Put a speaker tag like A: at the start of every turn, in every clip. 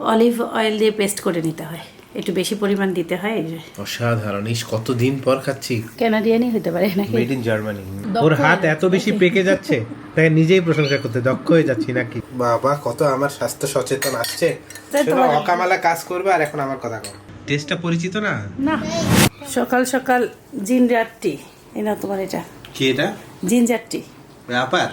A: Olive oil দিয়ে paste করে নিতে হয়। একটু বেশি পরিমাণ দিতে হয় যে।
B: অসাধারণ। ইস কতদিন পর খাচ্ছি।
A: ক্যানাডিয়ানই হতে পারে নাকি?
B: মেড ইন জার্মানি ওর হাত এত বেশি পেকে যাচ্ছে তাকে নিজেই প্রশংসা করতে দক্ষ হয়ে যাচ্ছি নাকি? বাবা কত আমার স্বাস্থ্য সচেতন আসছে।
A: তাই
B: অকামালা কাজ করবে আর এখন আমার কথা কম। টেস্টটা পরিচিত না?
A: না। সকাল সকাল জিঞ্জার টি এই না তোমার এটা।
B: কি এটা?
A: জিঞ্জার টি
B: আপার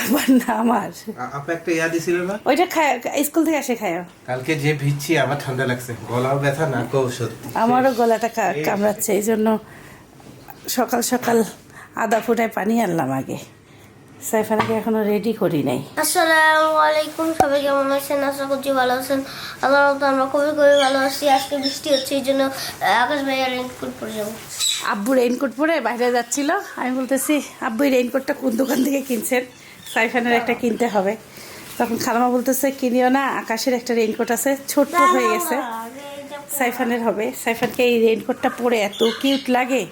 A: আবার না আমার।
B: আপা একটা ইয়া দিছিল না?
A: ওইটা খায় স্কুল থেকে আসে খায়।
B: কালকে যে ভিজছি আমার ঠান্ডা লাগছে। গলাও ব্যথা নাকও সত্যি
A: আমারও গলাটা কামড়াচ্ছে এই জন্য সকাল সকাল আদা ফুটায় পানি আনলাম আগে। সাইফানাকে এখনও রেডি করি নাই।
C: আসসালামু আলাইকুম সবাই কেমন আছেন? আশা করছি ভালো আছেন। আল্লাহর মতো আমরা খুবই খুবই ভালো আছি। আজকে বৃষ্টি হচ্ছে এই জন্য আকাশ ভাইয়া রেনকোট পরে যাব।
A: আব্বু রেইনকোট পরে বাইরে যাচ্ছিল। আমি বলতেছি আব্বু এই রেইনকোটটা কোন দোকান থেকে কিনছেন? সাইফানের একটা কিনতে হবে। তখন খালামা বলতেছে কিনিও না আকাশের একটা রেইনকোট আছে ছোট্ট হয়ে গেছে। সাইফানের হবে। সাইফানকে এই রেইনকোটটা পরে এত কিউট লাগে।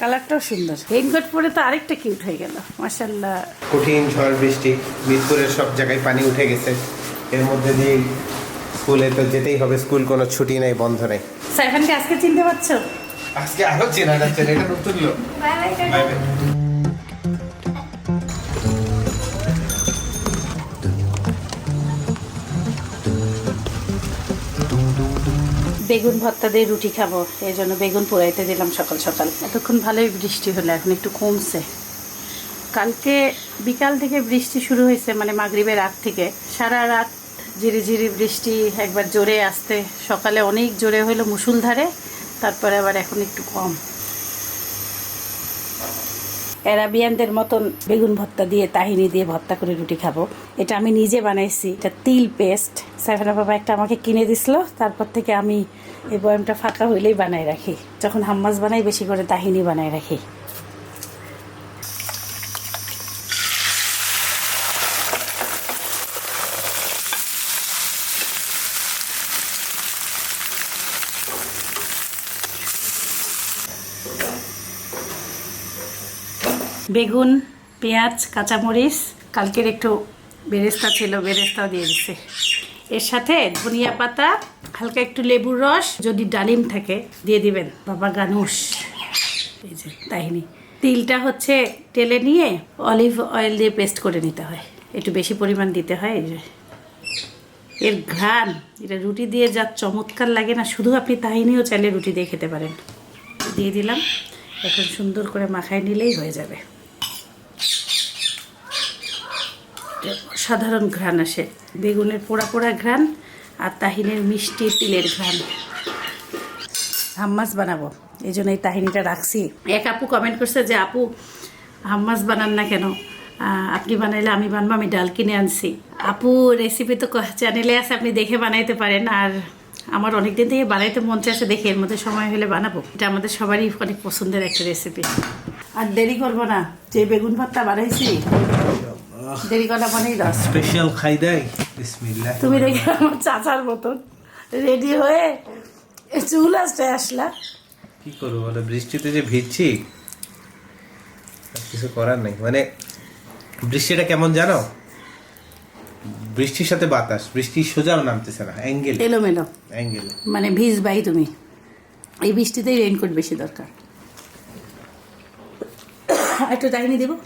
A: কালারটাও সুন্দর। রেইনকোট পরে তো আরেকটা কিউট হয়ে গেল। মাসাল্লাহ
B: কঠিন ঝড় বৃষ্টি মিরপুরের সব জায়গায় পানি উঠে গেছে। এর মধ্যে দিয়ে স্কুলে তো যেতেই হবে। স্কুল কোনো ছুটি নেই বন্ধ নেই।
A: সাইফানকে আজকে চিনতে পারছ?
B: আজকে আরও চেনা যাচ্ছে এটা নতুন লোক। Bye bye.
A: বেগুন ভর্তা দিয়ে রুটি খাব এই জন্য বেগুন পোড়াইতে দিলাম সকাল সকাল। এতক্ষণ ভালোই বৃষ্টি হলো এখন একটু কমছে। কালকে বিকাল থেকে বৃষ্টি শুরু হয়েছে মানে মাগরীবের রাত থেকে। সারা রাত ঝিরিঝিরি ঝিরি বৃষ্টি একবার জোরে আসতে। সকালে অনেক জোরে হলো মুসুলধারে তারপরে আবার এখন একটু কম। অ্যারাবিয়ানদের মতন বেগুন ভর্তা দিয়ে, তাহিনি দিয়ে ভর্তা করে রুটি খাব। এটা আমি নিজে বানাইছি। এটা তিল পেস্ট। সাইফানা বাবা একটা আমাকে কিনে দিছিল। তারপর থেকে আমি এই বয়ামটা ফাঁকা হইলেই বানাই রাখি। যখন হাম্মাস বানাই বেশি করে তাহিনি বানাই রাখি। বেগুন, পেঁয়াজ, কাঁচামরিচ, কালকের একটু বেরেস্তা ছিল, বেরেস্তাও দিয়ে দিছে। এর সাথে ধনিয়া পাতা, হালকা একটু লেবুর রস, যদি ডালিম থাকে, দিয়ে দিবেন, বাবা গানুস এই যে, তাহিনি। তিলটা হচ্ছে তেলে নিয়ে অলিভ অয়েল দিয়ে পেস্ট করে নিতে হয়। একটু বেশি পরিমাণ দিতে হয়, এই যে। এর ঘ্রাণ, এটা রুটি দিয়ে যা চমৎকার লাগে না, শুধু আপনি তাহিনিও চাইলে রুটি দিয়ে খেতে পারেন। দিয়ে দিলাম, এখন সুন্দর করে মাখায় নিলেই হয়ে যাবে। সাধারণ ঘ্রাণ আসে। বেগুনের পোড়া পোড়া ঘ্রাণ আর তাহিনের মিষ্টি তিলের ঘ্রাণ। হাম্মাস বানাবো। এই জন্য এই তাহিনিটা রাখছি। এক আপু কমেন্ট করছে যে, আপু, হাম্মাস বানান না কেন? আপনি বানাইলে আমি বানবো, আমি ডাল কিনে আনছি। আপু রেসিপি তো চ্যানেলে আছে, আপনি দেখে বানাইতে পারেন। আর আমার অনেক দিন থেকে বানাইতে মন চাইছে দেখে, এর মধ্যে সময় হলে বানাবো। এটা আমাদের সবারই অনেক পছন্দের একটা রেসিপি আর দেরি করব না। যে বেগুন ভর্তা বানাইছি দেরি করা মানেই রস
B: স্পেশাল খাই দেয়। বিসমিল্লাহ।
A: তুমি দেখে আমার চাচার মতন রেডি হয়ে চুল আসতে আসলা।
B: কি করব বলো বৃষ্টিতে যে ভিজছি কিছু করার নেই। মানে বৃষ্টিটা কেমন জানো? বৃষ্টির সাথে বাতাস বৃষ্টি সোজাও নামতেছে না অ্যাঙ্গেল।
A: এলোমেলো।
B: অ্যাঙ্গেল।
A: মানে ভিজবাই তুমি। এই বৃষ্টিতেই রেইনকোট বেশি দরকার। একটু টাইনি দেবো?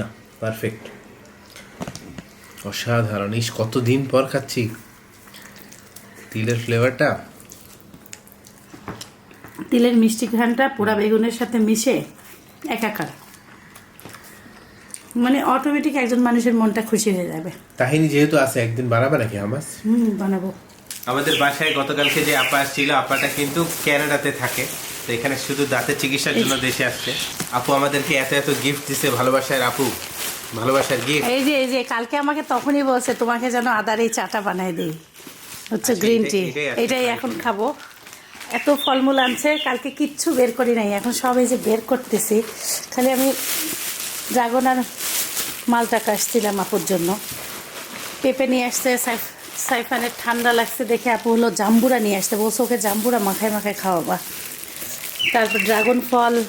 B: না। পারফেক্ট অসাধারণ। ইস কতদিন পর খাচ্ছি। তিলের ফ্লেভারটা
A: তিলের মিষ্টি ঘ্রানটা পোড়া বেগুনের সাথে মিশে একাকার। মানে অটোমেটিক একজন মানুষের মনটা খুশি হয়ে যাবে।
B: কাহিনী যেহেতু আছে একদিন বানাবে নাকি আমাস
A: হুম বানাবো।
B: আমাদের বাসায় গতকালকে যে আপা আসছিল আপাটা কিন্তু ক্যানাডাতে থাকে। তো এখানে শুধু দাঁতের চিকিৎসার জন্য দেশে আসছে। আপু আমাদেরকে এত এত গিফট দিছে ভালোবাসার আপু। ভালোবাসার গিফট
A: এই যে এই যে কালকে আমাকে তখনই বলছে তোমাকে যেন আদার এই চাটা বানাই দিই। হচ্ছে
B: আচ্ছা,
A: গ্রিন টি
B: এটাই
A: এখন খাব। এত ফলমূল আনছে কালকে কিচ্ছু বের করি নাই। এখন সব এই যে বের করতেছি। খালি আমি ড্রাগন আর মালটা কাটছিলাম আপুর জন্য। পেঁপে নিয়ে আসছে সাইফ- সাইফানের ঠান্ডা লাগছে দেখে আপু হলো জাম্বুরা নিয়ে আসতে বলছে ওকে জাম্বুরা মাখায় মাখায় খাওয়াবা। তারপর ড্রাগন ফল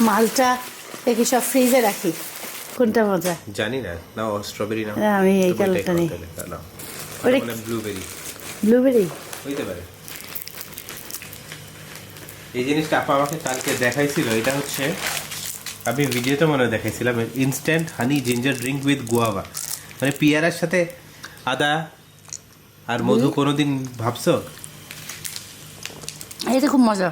A: মালটা দেখি সব ফ্রিজে রাখি। কোনটা মজা?
B: জানি না। না স্ট্রবেরি না।
A: আমি এই কালারটা নিই।
B: মানে ব্লুবেরি
A: ব্লুবেরি
B: হইতে পারে। এই জিনিসটা আপা আমাকে কালকে দেখাইছিল এটা হচ্ছে আমি ভিডিওতে মনে দেখাইছিলাম instant honey ginger drink with guava মানে পিয়ারার সাথে আদা আর মধু কোনোদিন ভাবছ?
A: এটা খুব মজা।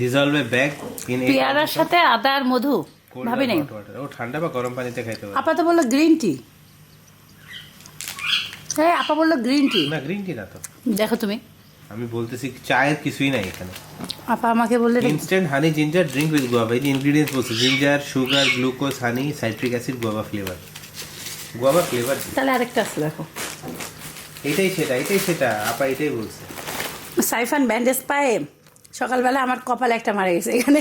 B: ডিজলভ এ ব্যাগ ইন
A: পেয়ারার সাথে আদা আর মধু? ভাবি নেই।
B: ও ঠান্ডা বা গরম পানিতে খাইতে পারে।
A: আপা তো বলল গ্রিন টি হ্যাঁ আপা বলল গ্রিন টি
B: না গ্রিন টি না তো।
A: দেখো তুমি।
B: আমি বলতেছি চায়ের কিছুই নাই এখানে।
A: আপা আমাকে বললে এটা-
B: instant honey ginger drink with guava এই ইনগ্রিডিয়েন্টস বলছে ginger sugar glucose honey citric acid guava flavour guava flavour
A: তাহলে আরেকটা আছে দেখো।
B: এটাই সেটা এটাই সেটা। আপা এটাই বলছে।
A: সাইফান ব্যান্ডেজ পায়ে সকালবেলা আমার কপালে একটা মারা গেছে এখানে।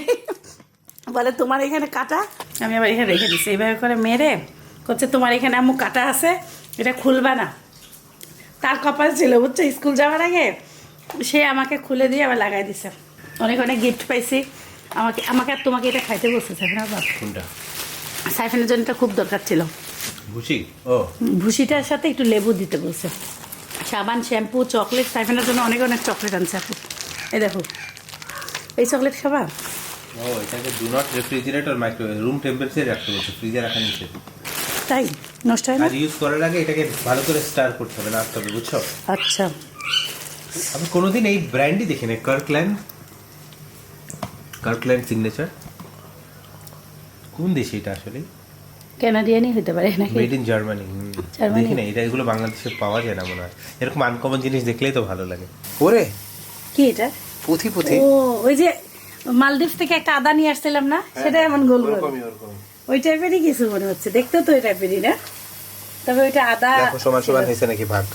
A: বলে তোমার এখানে কাটা? আমি আবার এখানে রেখে দিচ্ছি এইভাবে করে মেরে করছে তোমার এখানে আম্মু কাটা আছে এটা খুলবা না। তার কপাল ছিল বুঝছ? স্কুল যাওয়ার আগে সে আমাকে খুলে দিয়ে আবার লাগাই দিছে। অনেক অনেক গিফট পাইছি। আমাকে আমাকে আর তোমাকে এটা খাইতে বলছে সাইফান আবার
B: কোনটা?
A: সাইফানের জন্য এটা খুব দরকার ছিল।
B: ভুসি? ও।
A: ভুসিটার সাথে একটু লেবু দিতে বলছে। সাবান শ্যাম্পু চকলেট সাইফেনের জন্য অনেক অনেক চকলেট আনছে আপু। এই দেখো। এই চকলেট খাবা?
B: ও এটাকে do not refrigerate microwave room টেম্পারেচারে রাখতে বলছে ফ্রিজে রাখা নিষেধ
A: তাই? নষ্ট হয় না?
B: আর ইউজ করার আগে এটাকে ভালো করে স্টার করতে হবে নাড়তে হবে বুঝছ?
A: আচ্ছা।
B: আমি কোনোদিন এই ব্র্যান্ডই দেখি কার্কল্যান্ড কার্কল্যান্ড সিগনেচার কোন দেশে এটা আসলে
A: ক্যানাডিয়ানই হতে পারে নাকি?
B: Made in
A: Germany?
B: দেখি না এটা এগুলো বাংলাদেশে পাওয়া যায় না মনে হয়। এরকম আনকমন জিনিস দেখলেই তো ভালো লাগে। ওরে!
A: কি এটা?
B: পুঁথি পুঁথি।
A: ও ওই যে মালদ্বীপ থেকে একটা আদা নিয়ে আসছিলাম না সেটা এমন গোল গোল। ওই টাইপেরই কিছু মনে হচ্ছে দেখতেও তো ওই টাইপেরই না? তবে ওইটা আদা
B: সমান সমান হয়েছে নাকি ভাগ?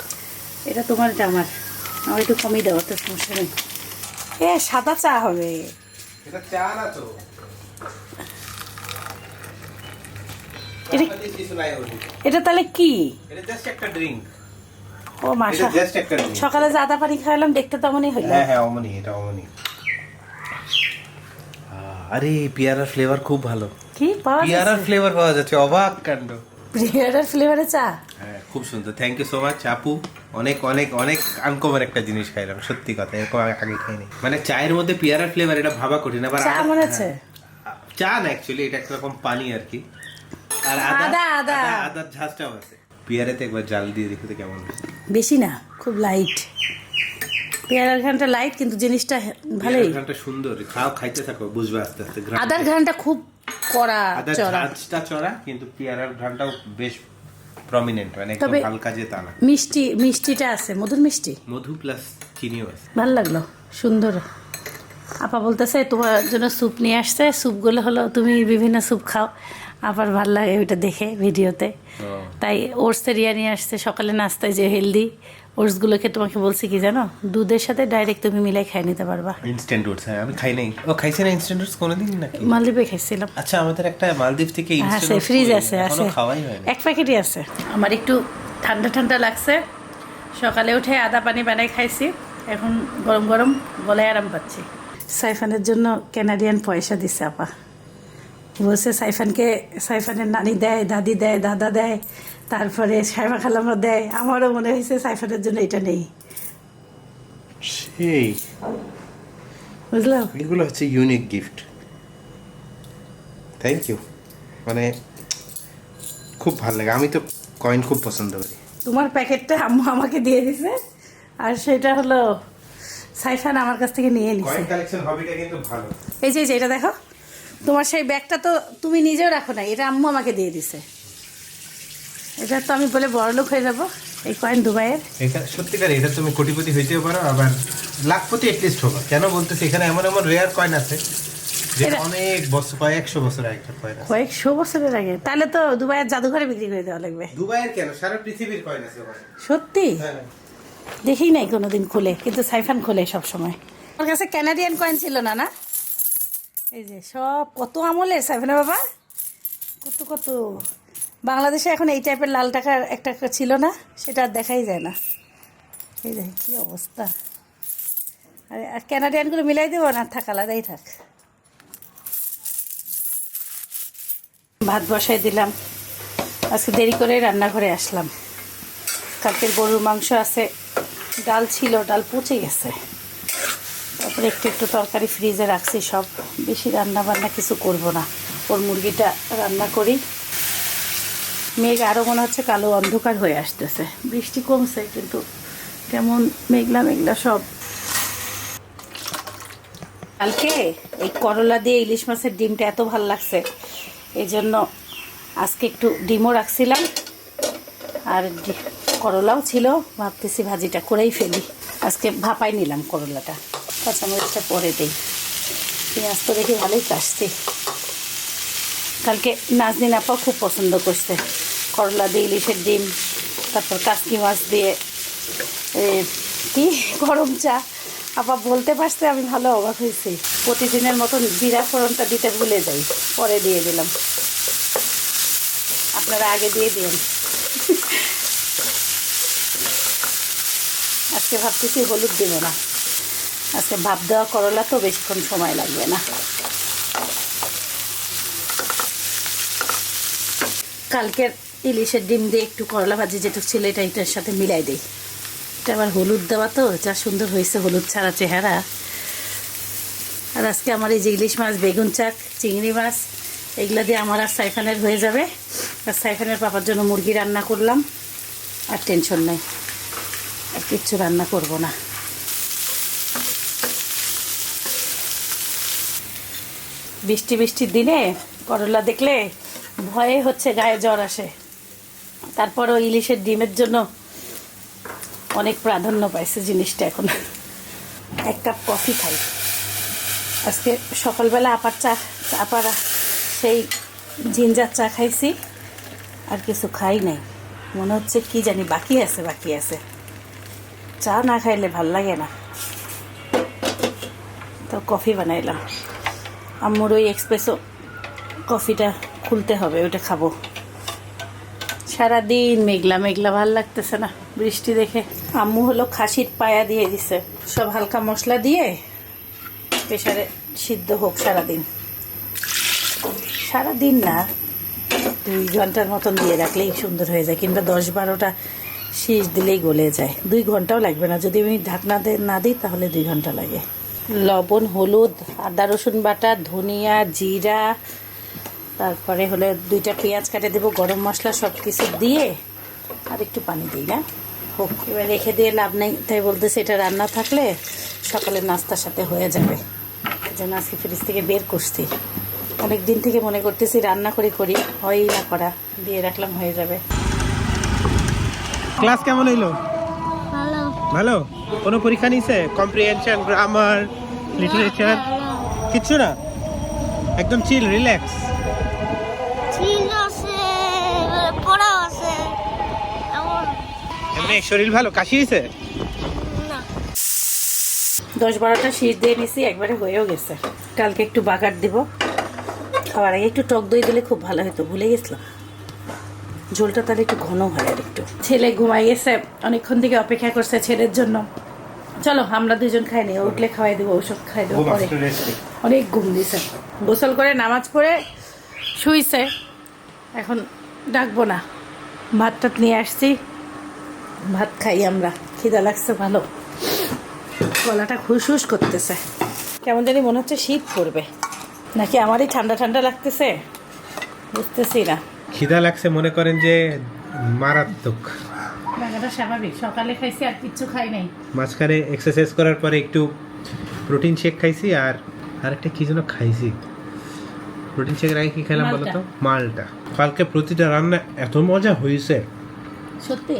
A: এটা তোমার এটা আমার। আমার একটু কমই দেওয়া তো সমস্যা নেই। এ সাদা চা হবে।
B: এটা চা না তো?
A: এটা তাহলে কি?
B: এটা জাস্ট একটা ড্রিঙ্ক
A: ও মা
B: এটা জাস্ট একটা ড্রিঙ্ক
A: সকালে যে আদা পানি খাওয়ালাম দেখতে তো তেমনই হইল
B: হ্যাঁ হ্যাঁ অমনি এটা অমনি আরে পিয়ারার ফ্লেভার খুব ভালো।
A: কি? পাওয়া
B: পিয়ারার ফ্লেভার পাওয়া যাচ্ছে অবাক কাণ্ড।
A: পিয়ারার ফ্লেভারে চা?
B: হ্যাঁ খুব সুন্দর। থ্যাংক ইউ সো মাচ আপু। অনেক অনেক অনেক আনকমন একটা জিনিস খাইলাম সত্যি কথা এরকম আগে খাইনি। মানে চায়ের মধ্যে পিয়ারার ফ্লেভার এটা ভাবা কঠিন আবার
A: চা মনে হচ্ছে
B: হ্যাঁ। চা না অ্যাকচুয়ালি এটা একটা রকম পানি আর কি। আর
A: আদা,
B: আদা
A: আদা।
B: আদার ঝাঁজটাও আছে। পিয়ারাতে একবার জাল দিয়ে দেখতে কেমন।
A: বেশি না খুব লাইট পেয়ারার ঘ্রানটা লাইট কিন্তু জিনিসটা ভালোই।
B: ঘ্রাণটা সুন্দর। খাও খাইতে থাকো বুঝবে আস্তে আস্তে।
A: আদার ঘ্রানটা খুব কড়া চড়া।
B: চড়া কিন্তু পিয়ারার ঘ্রাণটাও বেশ প্রমিনেন্ট মানে একদম হালকা যে তা না।
A: মিষ্টি মিষ্টিটা আছে মধুর মিষ্টি?
B: মধু প্লাস চিনিও আছে।
A: ভালো লাগল সুন্দর। আপা বলতেছে তোমার জন্য স্যুপ নিয়ে আসছে স্যুপগুলো হলো তুমি বিভিন্ন স্যুপ খাও। আবার ভালো লাগে ওইটা দেখে ভিডিওতে তাই ওটসের ইয়া নিয়ে আসছে সকালে নাস্তায় যে হেলদি ওটসগুলোকে তোমাকে বলছি কি জানো? দুধের সাথে ডাইরেক্ট তুমি মিলাই খাই নিতে পারবা।
B: ইনস্ট্যান্ট ওটস হ্যাঁ আমি খাই নাই। ও খাইছে না ইনস্ট্যান্ট ওটস কোনোদিন নাকি?
A: মালদ্বীপে খাইছিলাম।
B: আচ্ছা আমাদের একটা মালদ্বীপ থেকে
A: আছে ফ্রিজ আছে আছে।
B: খাওয়াই হয় না
A: এক প্যাকেটই আছে। আমার একটু ঠান্ডা ঠান্ডা লাগছে। সকালে উঠে আদা পানি বানাই খাইছি। এখন গরম গরম গলায় আরাম পাচ্ছি। সাইফানের জন্য ক্যানাডিয়ান পয়সা দিছে আপা। বলছে সাইফানকে সাইফানের নানি দেয় দাদি দেয় দাদা দেয় তারপরে সাইমা খালামা দেয়। আমারও মনে হয়েছে সাইফানের জন্য এটা নেই।
B: সেই।
A: বুঝলো
B: এগুলো হচ্ছে ইউনিক গিফট থ্যাংক ইউ মানে খুব ভালো লাগে। আমি তো কয়েন খুব পছন্দ করি।
A: তোমার প্যাকেটটা আম্মু আমাকে দিয়ে দিছে আর সেটা হলো সাইফান আমার কাছ থেকে নিয়ে নিছে।
B: কয়েন কালেকশন হবিটা কিন্তু ভালো।
A: এই যে এটা দেখো। তোমার সেই ব্যাগটা তো তুমি নিজেও রাখো না এটা আম্মু আমাকে দিয়ে দিছে। এটা তো আমি বলে বড়লোক হয়ে যাব এই কয়েন দুবাইয়ের।
B: এটা সত্যিকার এটা তুমি কোটিপতি হইতেও পারো আবার লাখপতি এটলিস্ট হব। কেন বলতেছি এখানে এমন এমন রেয়ার কয়েন আছে অনেক বছর কয়েকশো বছর কয়েন
A: কয়েকশো বছরের আগে? তাহলে তো দুবাইয়ের জাদুঘরে বিক্রি করে দেওয়া লাগবে।
B: দুবাইয়ের কেন? সারা পৃথিবীর কয়েন আছে
A: সত্যি?
B: হ্যাঁ।
A: দেখি নাই কোনোদিন খুলে কিন্তু সাইফান খোলে সব সময় আমার কাছে ক্যানাডিয়ান কয়েন ছিল না না এই যে সব কত আমলের সাইফানের বাবা? কত কত। বাংলাদেশে এখন এই টাইপের লাল টাকার একটা ছিল না, সেটা আর দেখাই যায় না। এই দেখ কি অবস্থা। আরে, আর ক্যানাডিয়ানগুলো মিলাই দেবো না? থাক, আলাদাই থাক। ভাত বসাই দিলাম। আজকে দেরি করে রান্নাঘরে আসলাম। কালকের গরুর মাংস আছে। ডাল ছিল, ডাল পচে গেছে। তারপরে একটু একটু তরকারি ফ্রিজে রাখছি সব। বেশি রান্না বান্না কিছু করব না। ওর মুরগিটা রান্না করি। মেঘ আরও মনে হচ্ছে কালো অন্ধকার হয়ে আসতেছে। বৃষ্টি কমছে, কিন্তু কেমন মেঘলা মেঘলা সব। কালকে এই করলা দিয়ে ইলিশ মাছের ডিমটা এত ভালো লাগছে। এই জন্য আজকে একটু ডিমও রাখছিলাম। আর করলাও ছিল। ভাবতেছি ভাজিটা করেই ফেলি। আজকে ভাপাই নিলাম করলাটা। কাঁচামরিচটা পরে দিই। পেঁয়াজ তো দেখি ভালোই কাটছি কালকে নাজনিন আপা খুব পছন্দ করছে। করলা দিয়ে ইলিশের ডিম, তারপর কাসকি মাছ দিয়ে কি গরম চা। আপা বলতে পারছে আমি ভালো অবাক হয়েছি। প্রতিদিনের মতন জিরা ফোড়নটা দিতে ভুলে যাই। পরে দিয়ে দিলাম। আপনারা আগে দিয়ে দিন। আজকে ভাবতেছি হলুদ দেব না। আজকে ভাপ দেওয়া করলা তো বেশিক্ষণ সময় লাগবে না। কালকের ইলিশের ডিম দিয়ে একটু করলা ভাজি যেটুক ছিল, এটা এটার সাথে মিলাই দিই। এটা আবার হলুদ দেওয়া তো, যা সুন্দর হয়েছে হলুদ ছাড়া চেহারা। আর আজকে আমার এই যে ইলিশ মাছ, বেগুন চাক, চিংড়ি মাছ, এগুলো দিয়ে আমার আর সাইফানের হয়ে যাবে। আর সাইফানের পাপার জন্য মুরগি রান্না করলাম, আর টেনশন নেই, আর কিচ্ছু রান্না করব না। বৃষ্টি বৃষ্টির দিনে করলা দেখলে ভয়ে হচ্ছে গায়ে জ্বর আসে। তারপরও ইলিশের ডিমের জন্য অনেক প্রাধান্য পাইছে জিনিসটা এখন। এক কাপ কফি খাই। আজকে সকালবেলা আপার চা, আপার সেই জিঞ্জার চা খাইছি, আর কিছু খাই নাই। মনে হচ্ছে কি জানি বাকি আছে বাকি আছে। চা না খাইলে ভালো লাগে না। তো কফি বানাইলাম। আম্মুর ওই এক্সপ্রেসও কফিটা খুলতে হবে ওটা খাব। সারাদিন মেঘলা মেঘলা ভালো লাগতেছে না বৃষ্টি দেখে। আম্মু হলো খাসির পায়া দিয়ে দিছে। সব হালকা মশলা দিয়ে প্রেশারে সিদ্ধ হোক সারাদিন। সারাদিন না, দুই ঘণ্টার মতন দিয়ে রাখলেই সুন্দর হয়ে যায়, কিংবা দশ বারোটা শীষ দিলেই গলে যায়। দুই ঘন্টাও লাগবে না, যদি আমি ঢাকনা না দিই তাহলে দুই ঘণ্টা লাগে। লবণ, হলুদ, আদা, রসুন বাটা, ধনিয়া, জিরা, তারপরে হলে দুইটা পেঁয়াজ কাটে দেবো, গরম মশলা সব কিছু দিয়ে আর একটু পানি দিই না হোক, এবার রেখে দিয়ে লাভ নেই, তাই বলতেছে এটা রান্না থাকলে সকালে নাস্তার সাথে হয়ে যাবে। জন্য আজকে ফ্রিজ থেকে বের করছি। অনেক দিন থেকে মনে করতেছি রান্না করে, করি, হয়ই না করা, দিয়ে রাখলাম, হয়ে যাবে।
B: ক্লাস কেমন হইল?
C: ভালো?
B: কোনো পরীক্ষা নিছে? কম্প্রিহেনশন গ্রামার লিটারেচার কিচ্ছু না? একদম চিল রিল্যাক্স
C: এমনি।
B: শরীর ভালো? কাশি হয়েছে
A: দশ বারোটা শীষ দিয়ে নিছি একবারে হয়েও গেছে। কালকে একটু বাগার দিব। খাওয়ার আগে একটু টক দই দিলে খুব ভালো হতো ভুলে গেছিলাম। ঝোলটা তাহলে একটু ঘন হয় আর একটু। ছেলে ঘুমাই গেছে অনেকক্ষণ থেকে অপেক্ষা করছে ছেলের জন্য। চলো আমরা দুজন খাই নি উঠলে খাওয়াই দেবো ওষুধ খাই দেবো পরে। অনেক ঘুম দিছে। গোসল করে নামাজ পড়ে শুইছে। এখন ডাকবো না। ভাত টাত নিয়ে আসছি। ভাত খাই আমরা খিদা লাগছে ভালো। গলাটা খুশহুস করতেছে। কেমন জানি মনে হচ্ছে শীত পড়বে। নাকি আমারই ঠান্ডা ঠান্ডা লাগতেছে? বুঝতেছি না।
B: খিদা লাগছে মনে করেন যে মারাত্মক।
A: স্বাভাবিক সকালে খাইছি আর কিচ্ছু খাই নাই।
B: মাঝখানে এক্সারসাইজ করার পরে একটু প্রোটিন শেক খাইছি আর আরেকটা কি যেন খাইছি। প্রোটিন শেকের আগে কি খেলাম বলো তো মালটা। কালকে প্রতিটা রান্না এত মজা হয়েছে
A: সত্যি?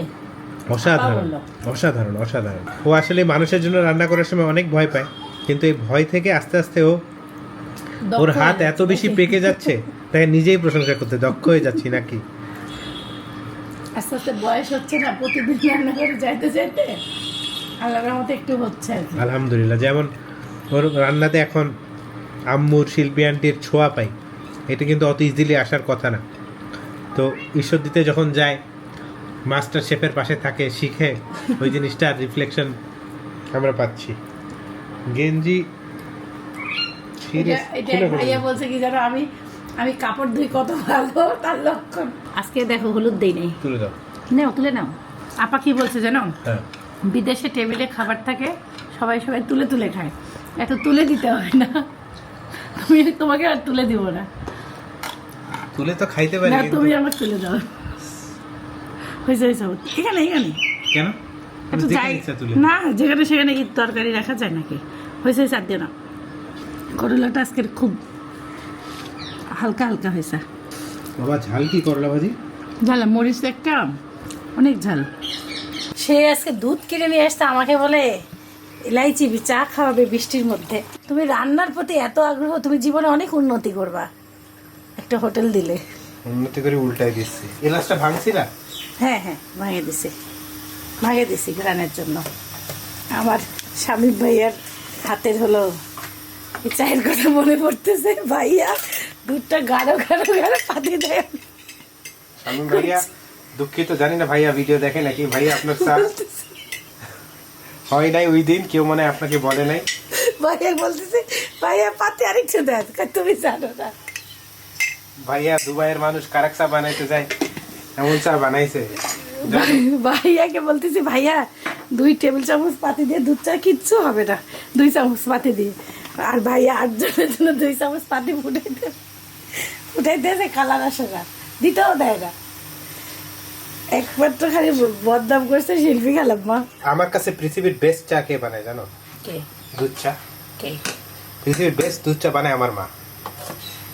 B: অসাধারণ অসাধারণ অসাধারণ। ও আসলে মানুষের জন্য রান্না করার সময় অনেক ভয় পায় কিন্তু এই ভয় থেকে আস্তে আস্তে ও ওর হাত এত বেশি পেকে যাচ্ছে। তাই নিজেই প্রশংসা করতে দক্ষ হয়ে যাচ্ছি নাকি?
A: আস্তে আস্তে বয়স হচ্ছে না প্রতিদিন রান্না করে যাইতে যাইতে আল্লাহর মতো একটু হচ্ছে
B: আলহামদুলিল্লাহ যেমন ওর রান্নাতে এখন আম্মুর শিল্পী আন্টির ছোঁয়া পাই এটা কিন্তু অত ইজিলি আসার কথা না। তো ঈশ্বর দিতে যখন যায় মাস্টার শেফের পাশে থাকে শিখে ওই জিনিসটার রিফ্লেকশন আমরা পাচ্ছি। গেঞ্জি
A: ভাইয়া বলছে কি জানো আমি আমি কাপড় ধুই কত ভালো তার লক্ষণ। আজকে দেখো হলুদ দেই নেই।
B: তুলে দাও।
A: নাও তুলে নাও। আপা কি বলছে জানো?
B: হ্যাঁ।
A: বিদেশে টেবিলে খাবার থাকে সবাই সবাই তুলে তুলে খায়। এত তুলে দিতে হয় না। তুমি তোমাকে আর তুলে দিব না।
B: তুলে তো খাইতে পারি
A: না তুমি আমার তুলে দাও। হয়েছে হয়েছে। এখানে এখানে।
B: কেন?
A: একটু যাই। না যেখানে সেখানে কি তরকারি রাখা যায় নাকি? হয়েছে আর দিও না। করলাটা আজকের খুব হালকা হালকা হয়েছে।
B: বাবা ঝাল কি করলা ভাজি?
A: ঝাল মরিচ একটা অনেক ঝাল। সে আজকে দুধ কিনে নিয়ে আসতে আমাকে বলে এলাইচি চা খাওয়াবে বৃষ্টির মধ্যে। তুমি রান্নার প্রতি এত আগ্রহ তুমি জীবনে অনেক উন্নতি করবা। একটা হোটেল দিলে।
B: উন্নতি করে উল্টাই দিচ্ছি। এলাচটা ভাঙছিলা?
A: হ্যাঁ হ্যাঁ ভাঙে দিছি। ভাঙে দিছি গ্রানের জন্য। আমার স্বামী ভাইয়ার হাতের হলো চায়ের কথা মনে পড়তেছে ভাইয়া। দুধটা গাঢ় গাঢ় গাঢ় পাতি দেয়।
B: ভাইয়া দুঃখিত জানি না ভাইয়া ভিডিও দেখে নাকি। ভাইয়া আপনার চা হয় নাই ওই দিন কেউ মানে আপনাকে বলে নাই।
A: ভাইয়া বলতেছে ভাইয়া পাতি আরেকটু দেন কই তুমি জানো না।
B: ভাইয়া দুবাইয়ের মানুষ কারাক চা বানাইতে যায় এমন চা বানাইছে।
A: ভাইয়াকে বলতেছি ভাইয়া দুই টেবিল চামচ পাতি দিয়ে দুধ চা কিচ্ছু হবে না। দুই চামচ পাতি দিয়ে। আর ভাইয়া আটজনের জন্য দুই চামচ পাতি ফুটাইতে ফুটাইতেছে কালার আসে না। দিতেও দেয় না। একমাত্র খালি বদনাম করছে শিল্পী
B: আমার কাছে পৃথিবীর বেস্ট চা কে বানায় জানো?
A: কে?
B: দুধ চা।
A: কে?
B: পৃথিবীর বেস্ট দুধ চা বানায় আমার মা।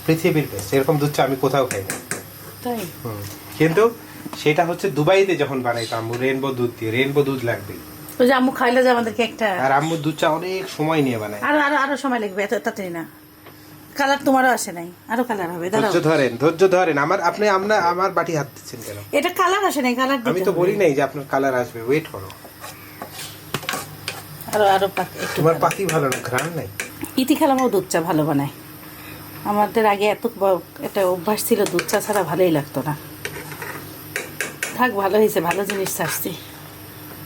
B: পৃথিবীর বেস্ট এরকম দুধ চা আমি কোথাও খাই না।
A: তাই?
B: হুম। কিন্তু সেটা হচ্ছে দুবাইতে যখন বানাইতো আম্মু রেনবো দুধ দিয়ে রেনবো দুধ লাগবে।
A: ওই যে আম্মু খাইলে যে আমাদেরকে একটা
B: আর আম্মু দুধ চা অনেক সময় নিয়ে বানায়।
A: আরও আরও আরও সময় লাগবে এত তাড়াতাড়ি না। কালার তোমারও আসে নাই আরও কালার হবে
B: ধৈর্য ধরেন ধৈর্য ধরেন আমার আপনি আমরা আমার বাটি হাত দিচ্ছেন কেন?
A: এটা কালার আসে নাই কালার
B: আমি তো বলি নাই যে আপনার কালার আসবে ওয়েট করো।
A: আরও আরও একটু
B: তোমার পাতি ভালো না ঘ্রাণ নাই?
A: ইতি খালামও দুধ চা ভালো বানায়। আমাদের আগে এত একটা অভ্যাস ছিল দুধ চা ছাড়া ভালোই লাগতো না। থাক ভালো হয়েছে ভালো জিনিস চাচ্ছি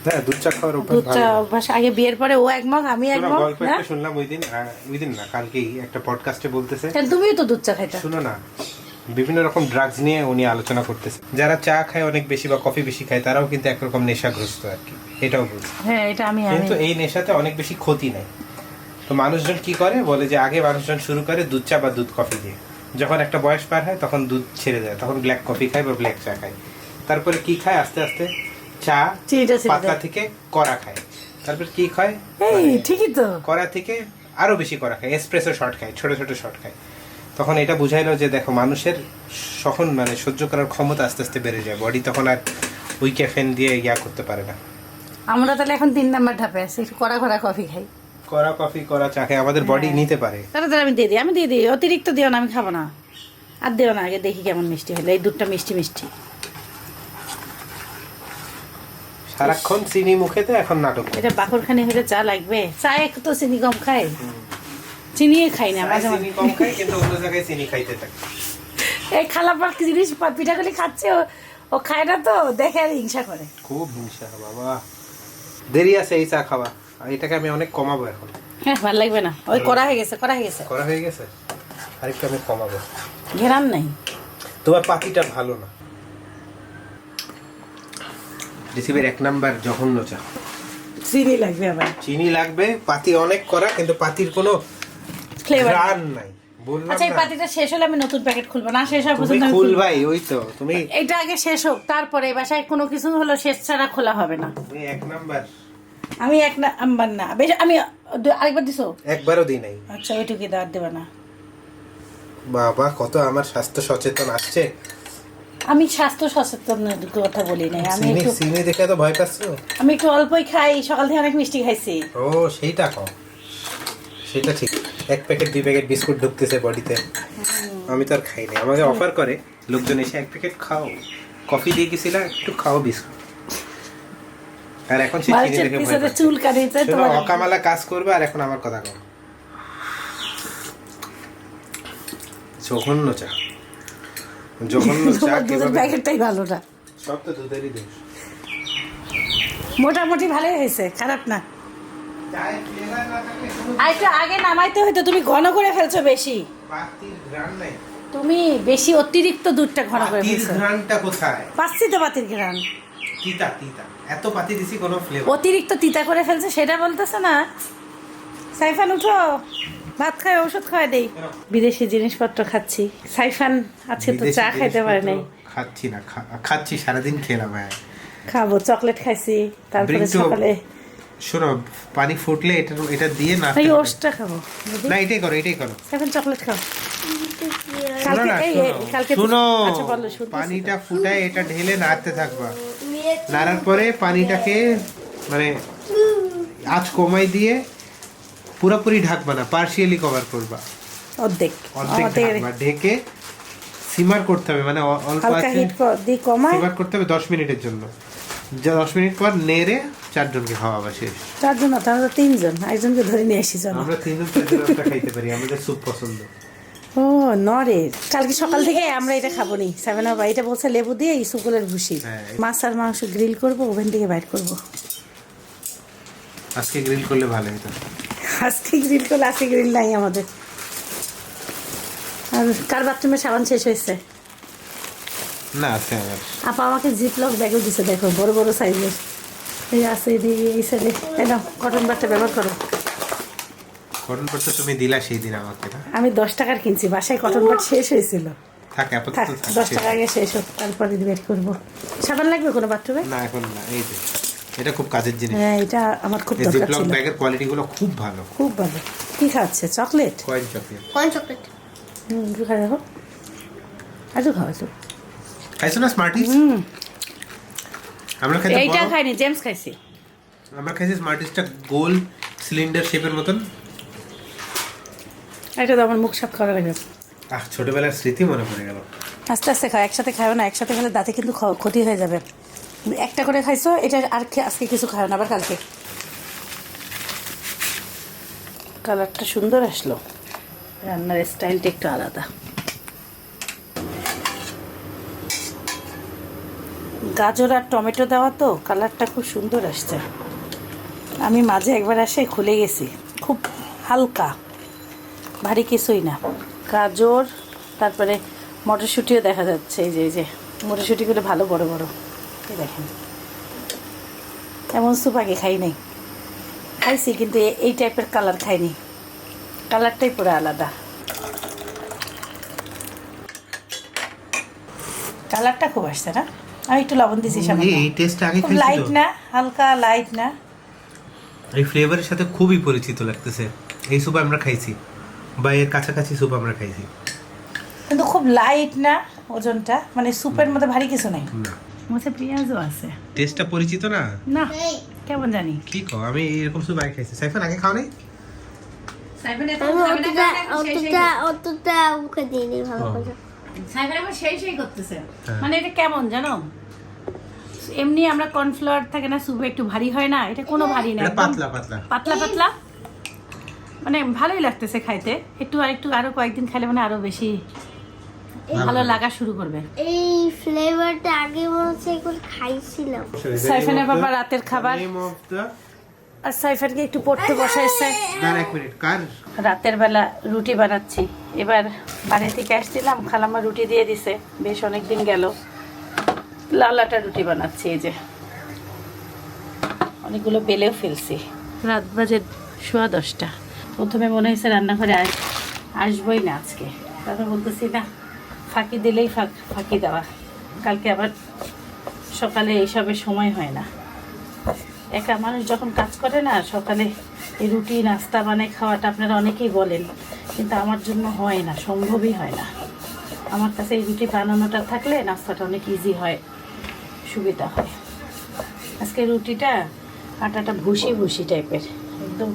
B: হ্যাঁ দুধ চা খাওয়ার অভ্যাস
A: দুধ চা অভ্যাস। আগে বিয়ের পরে ও এক মগ আমি এক মগ
B: গল্প একটা শুনলাম ওই দিন ওই দিন না কালকেই একটা পডকাস্টে বলতেছে।
A: তুমিও তো দুধ চা খাইতা।
B: শুনো না বিভিন্ন রকম ড্রাগস নিয়ে উনি আলোচনা করতেছে। যারা চা খায় অনেক বেশি বা কফি বেশি খায় তারাও কিন্তু একরকম নেশাগ্রস্ত আর কি এটাও বলছে।
A: হ্যাঁ এটা আমি আমি
B: কিন্তু এই নেশাতে অনেক বেশি ক্ষতি নাই। তো মানুষজন কি করে? বলে যে আগে মানুষজন শুরু করে দুধ চা বা দুধ কফি দিয়ে। যখন একটা বয়স পার হয় তখন দুধ ছেড়ে যায় তখন ব্ল্যাক কফি খায় বা ব্ল্যাক চা খায়। তারপরে কি খায়? আস্তে আস্তে চা পাতা থেকে কড়া খায়। তারপর কি খায়?
A: এই
B: মানে
A: ঠিকই তো।
B: কড়া থেকে আরও বেশি কড়া খায় এসপ্রেসো শর্ট খায় ছোট ছোট শর্ট খায়। তখন এটা বুঝাইলো যে দেখো মানুষের সখন মানে সহ্য করার ক্ষমতা আস্তে আস্তে বেড়ে যায়। বডি তখন আর ওই ক্যাফেন দিয়ে ইয়া করতে পারে না।
A: আমরা তাহলে এখন তিন নাম্বার ধাপে আছি কড়া কড়া কফি খাই।
B: কড়া কফি কড়া চা খায় আমাদের বডি
A: হ্যাঁ।
B: নিতে পারে।
A: তাহলে তাহলে আমি দিয়ে দিই আমি দিয়ে দিই অতিরিক্ত দিও না আমি খাব না। আর দিও না আগে দেখি কেমন মিষ্টি হলো এই দুধটা মিষ্টি মিষ্টি।
B: সারাক্ষণ চিনি মুখেতে এখন নাটক
A: এটা বাকরখানি হলে চা লাগবে? চা একটু তো চিনি কম খাই। চিনিয়ে খাই না মাঝে মাঝে
B: চিনি কম খায় কিন্তু অন্য জায়গায় চিনি খাইতে থাকে।
A: এই খালা পাক জিনিস পা- পিঠাগুলি খাচ্ছে ও- খায় না তো দেখে আর হিংসা করে।
B: খুব হিংসা বাবা। দেরি আছে এই চা খাওয়া আর এটাকে আমি অনেক কমাবো এখন।
A: হ্যাঁ ভালো লাগবে না। ওই করা হয়ে গেছে করা হয়ে গেছে।
B: করা হয়ে গেছে? আরেকটু আমি কমাবো।
A: ঘেরান নাই।
B: তোমার পাতিটা ভালো না। পৃথিবীর এক নাম্বার জঘন্য চা।
A: চিনি লাগবে আবার
B: চিনি লাগবে পাতি অনেক করা কিন্তু পাতির কোনো
A: ফ্লেভার
B: নাই।
A: আচ্ছা এই পাতিটা শেষ হলে আমি নতুন প্যাকেট খুলবো। না শেষ হওয়া পর্যন্ত আমি
B: খুল
A: খুলবো।
B: ভাই ওই তো তুমি
A: এটা আগে শেষ হোক তারপরে এই বাসায় কোনো কিছু হলো শেষ ছাড়া খোলা হবে না।
B: এক নাম্বার।
A: আমি এক না আমার না। বেশ আমি আরেকবার দিছো?
B: একবারও দিই নাই।
A: আচ্ছা ওইটুকুই দাঁড় দেবে না।
B: বাবা কত আমার স্বাস্থ্য সচেতন আসছে।
A: আমি স্বাস্থ্য সচেতনের কথা বলি নাই। আমি একটু
B: চিনি দেখে তো ভয় পাচ্ছো?
A: আমি একটু অল্পই খাই সকাল থেকে অনেক মিষ্টি খাইছি।
B: ও সেইটা কম সেটা ঠিক। এক প্যাকেট দুই প্যাকেট বিস্কুট ঢুকতেছে বডিতে। আমি তো আর খাই নাই। আমাকে অফার করে লোকজন এসে এক প্যাকেট খাও। কফি দিয়ে গেছিলাম একটু খাও বিস্কুট। আর এখন সে চিনি দেখে ভয় পাচ্ছে।
A: চুল কাটিতে তোমার
B: অকামালা কাজ করবে আর এখন আমার কথা কম জঘন্য চা।
A: তোমার দুধের প্যাকেটটাই ভালো না
B: সব তো দুধেরই দোষ।
A: মোটামুটি ভালোই হয়েছে খারাপ না।
B: চায়ের ফ্লেভার না থাকলে কোনো
A: আর একটু আগে নামাইতে হয়তো তুমি ঘন করে ফেলছো বেশি।
B: পাতির ঘ্রাণ নাই।
A: তুমি বেশি অতিরিক্ত দুধটা ঘন করে ফেলছো।
B: ঘ্রাণটা কোথায়?
A: পাচ্ছি তো বাতির গ্রান
B: তিতা তিতা। এত পাতি দিছি কোনো ফ্লেভার
A: অতিরিক্ত তিতা করে ফেলছে সেটা বলতেছে না। সাইফান উঠো। ভাত খায় ওষুধ খাওয়া দেই। বিদেশি জিনিসপত্র খাচ্ছি। সাইফান আজকে তো চা খাইতে পারে নাই।
B: খাচ্ছি না খাচ্ছি সারাদিন খেলাম
A: খাব চকলেট খাইছি তারপরে সকালে
B: শোনো পানি ফুটলে এটা এটা দিয়ে না
A: এই ওষটা খাব।
B: না এটাই করো এটাই করো।
A: সাইফান চকলেট খাও।
B: শোনো শোনো শোনো
A: আচ্ছা তো।
B: পানিটা ফুটায় এটা ঢেলে নাড়তে থাকবা। নাড়ার পরে পানিটাকে মানে আঁচ কমাই দিয়ে পুরোপুরি ঢাকবা না পার্শিয়ালি কভার করবা।
A: অর্ধেক।
B: অর্ধেক ঢাকবা ঢেকে সিমার করতে হবে মানে অল্প আছে সিমার করতে হবে দশ মিনিটের জন্য। যা দশ মিনিট পর নেড়ে চারজনকে খাওয়াবা শেষ।
A: চারজন না তাহলে তিনজন একজনকে ধরে নিয়ে আসি চলো।
B: আমরা তিনজন চারজন একটা খাইতে পারি আমাদের স্যুপ পছন্দ।
A: ও নরের কালকে সকাল থেকে আমরা এটা খাব নি সেভেন আপ এটা বলছে লেবু দিয়ে ইসুকুলের ভুসি।
B: হ্যাঁ।
A: মাছ আর মাংস গ্রিল করব ওভেন থেকে বাইর করব।
B: আজকে গ্রিল করলে ভালো হতো
A: আজকে গ্রিল করলে আজকে গ্রিল নাই আমাদের। আর কার বাথরুমে সাবান শেষ হয়েছে?
B: না আছে আমার।
A: আপা আমাকে জিপলক ব্যাগও দিছে দেখো বড় বড় সাইজের এই আছে এদিকে এই সাইডে কটন বাটটা ব্যবহার করো।
B: কটন পড়তে তুমি দিলা সেই দিন আমাকে না।
A: আমি দশ টাকার কিনছি বাসায় কটন বাট শেষ হয়েছিল।
B: থাক আপাতত
A: দশ টাকা আগে শেষ হোক তারপরে বের করব। সাবান লাগবে কোনো বাথরুমে
B: না এখন না এই যে। এটা খুব কাজের জিনিস।
A: হ্যাঁ এটা আমার খুব
B: এই
A: দরকার
B: জিপলক
A: ছিল।
B: ব্যাগের কোয়ালিটি গুলো খুব ভালো।
A: খুব ভালো। কি খাচ্ছে? চকলেট?
B: কয়েন চকলেট
C: কোন চকলেট
A: হুম একটু খাই দেখো। আজও খাও আজও
B: খাইছো না স্মার্টিস আমরা খাইতে
A: এইটা খাইনি জেমস খাইছি।
B: আমরা খাইছি স্মার্টিসটা গোল সিলিন্ডার শেপের মতন।
A: এটা তো আমার মুখ সাফ করা লাগে।
B: আহ ছোটবেলার স্মৃতি মনে পড়ে গেল।
A: আস্তে আস্তে খাও একসাথে খাও না একসাথে খেলে দাঁতে কিন্তু ক্ষতি হয়ে যাবে। একটা করে খাইছো, এটা আর আজকে কিছু খাও না, আবার কালকে। কালারটা সুন্দর আসলো। রান্নার স্টাইলটা একটু আলাদা। গাজর আর টমেটো দেওয়া তো, কালারটা খুব সুন্দর আসছে। আমি মাঝে একবার আসে খুলে গেছি, খুব হালকা, ভারী কিছুই না। গাজর, তারপরে মটরশুঁটিও দেখা যাচ্ছে, এই যে এই যে, মটরশুঁটিগুলো ভালো বড় বড়। দেখেন। এমন স্যুপ আগে খাই নাই। খাইছি কিন্তু এই টাইপের কালার খাইনি। কালারটাই পুরো আলাদা। কালারটা খুব আসছে না? আমি একটু লবণ দিছি লাইট না হালকা লাইট না।
B: এই ফ্লেভারের সাথে খুবই পরিচিত লাগতেছে। এই স্যুপ আমরা খাইছি। বা এর কাছাকাছি স্যুপ আমরা খাইছি।
A: কিন্তু খুব লাইট না ওজনটা। মানে স্যুপের মধ্যে ভারী কিছু নাই।
B: না।
A: মধ্যে পেঁয়াজও আছে।
B: টেস্টটা পরিচিত না?
A: না কেমন জানি।
B: কি কও আমি এরকম আগে খাইছি। সাইফান আগে খাও নাই
C: আমি অতটা অতটা অতটা মুখে দিইনি ভালো করে।
A: সেই সেই করতেছে।
B: হ্যাঁ।
A: মানে এটা কেমন জানো? এমনি আমরা কর্নফ্লাওয়ার থাকে না স্যুপ একটু ভারী হয় না এটা কোনো ভারী না
B: পাতলা পাতলা।
A: পাতলা পাতলা। মানে ভালোই লাগতেছে খাইতে। একটু আর একটু আরও কয়েকদিন খাইলে মানে আরও বেশি ভালো লাগা। শুরু করবে।
C: এই ফ্লেভারটা আগে মনে হচ্ছে একবার খাইছিলাম
A: সাইফানের বাবা রাতের খাবার। আর সাইফানকে একটু পড়তে বসাইছে।
B: দাঁড়া এক মিনিট কার?
A: রাতের বেলা রুটি বানাচ্ছি। এবার বাড়ি থেকে আসছিলাম খালাম্মা রুটি দিয়ে দিছে। বেশ অনেক দিন গেল। লালাটা রুটি বানাচ্ছি এই যে। অনেকগুলো বেলেও ফেলছি। রাত বাজে সোয়া দশটা। প্রথমে মনে হয়েছে রান্নাঘরে আস আসবোই না আজকে। তারপর বলতেছি না ফাঁকি দিলেই ফাঁক দেওয়া। কালকে আবার সকালে এইসবের সময় হয় না। একা মানুষ যখন কাজ করে না, সকালে এই রুটি, নাস্তা বানাই খাওয়াটা আপনারা অনেকেই বলেন, কিন্তু আমার জন্য হয় না, সম্ভবই হয় না। আমার কাছে এই রুটি বানানোটা থাকলে নাস্তাটা অনেক ইজি হয়, সুবিধা হয়। আজকে রুটিটা আটাটা ভুসি ভুসি টাইপের একদম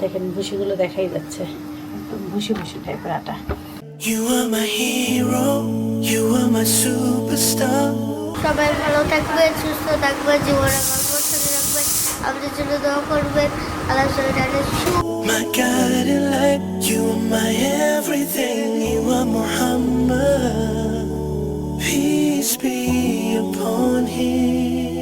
A: দেখেন ভুসিগুলো দেখাই যাচ্ছে। একদম ভুসি ভুসি টাইপের আটা।
D: You are my hero, you are my superstar.
C: সবাই ভালো থাকবে সুস্থ থাকবে জীবনে গল্প সাথে রাখবে আমাদের জন্য দোয়া করবেন আল্লাহ শরীরে
D: My guiding light, you are my everything, you are Muhammad. Peace be upon him.